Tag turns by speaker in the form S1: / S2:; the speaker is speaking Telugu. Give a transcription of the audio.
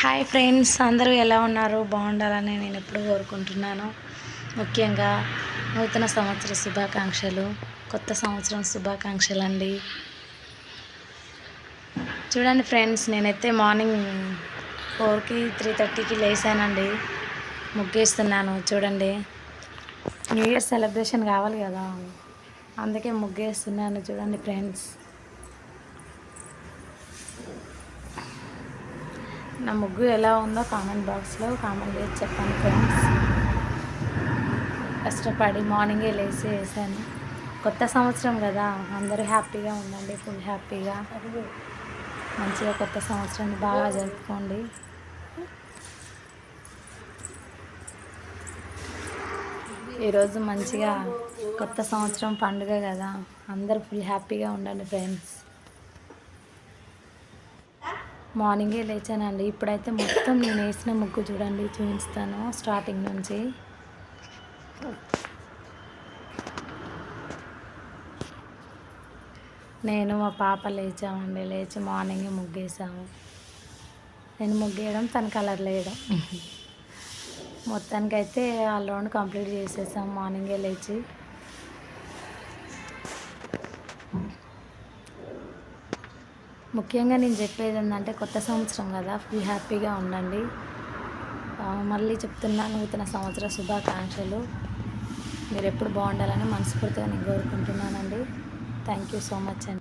S1: హాయ్ ఫ్రెండ్స్ అందరూ ఎలా ఉన్నారు? బాగుండాలని నేను ఎప్పుడు కోరుకుంటున్నాను. ముఖ్యంగా నూతన సంవత్సర శుభాకాంక్షలు కొత్త సంవత్సరం శుభాకాంక్షలు అండి చూడండి ఫ్రెండ్స్ నేనైతే మార్నింగ్ ఫోర్కి త్రీ థర్టీకి లేసానండి. ముగ్గేస్తున్నాను చూడండి. న్యూ ఇయర్ సెలబ్రేషన్ కావాలి కదా అందుకే ముగ్గేస్తున్నాను చూడండి ఫ్రెండ్స్. నా ముగ్గు ఎలా ఉందో కామెంట్ బాక్స్లో కామెంట్ చేసి చెప్పండి ఫ్రెండ్స్ కష్టపడి మార్నింగే లేచి వేసాను. కొత్త సంవత్సరం కదా అందరూ హ్యాపీగా ఉండండి ఫుల్ హ్యాపీగా. మంచిగా కొత్త సంవత్సరాన్ని బాగా జరుపుకోండి. ఈరోజు మంచిగా కొత్త సంవత్సరం పండుగ కదా అందరూ ఫుల్ హ్యాపీగా ఉండండి ఫ్రెండ్స్ మార్నింగే లేచానండి. ఇప్పుడైతే మొత్తం నేను వేసిన ముగ్గు చూడండి చూపిస్తాను స్టార్టింగ్ నుంచి. నేను మా పాప లేచామండి. లేచి మార్నింగే ముగ్గేసాము. నేను ముగ్గేయడం తన కలర్ లేయడం. మొత్తానికైతే ఆ లోన్ కంప్లీట్ చేసేసాం మార్నింగే లేచి. ముఖ్యంగా నేను చెప్పేది ఏంటంటే కొత్త సంవత్సరం కదా ఫుల్ హ్యాపీగా ఉండండి. మళ్ళీ చెప్తున్నా నూతన సంవత్సర శుభాకాంక్షలు. మీరు ఎప్పుడు బాగుండాలని మనస్ఫూర్తిగా నేను కోరుకుంటున్నానండి. థ్యాంక్ యూ సో మచ్ అండి.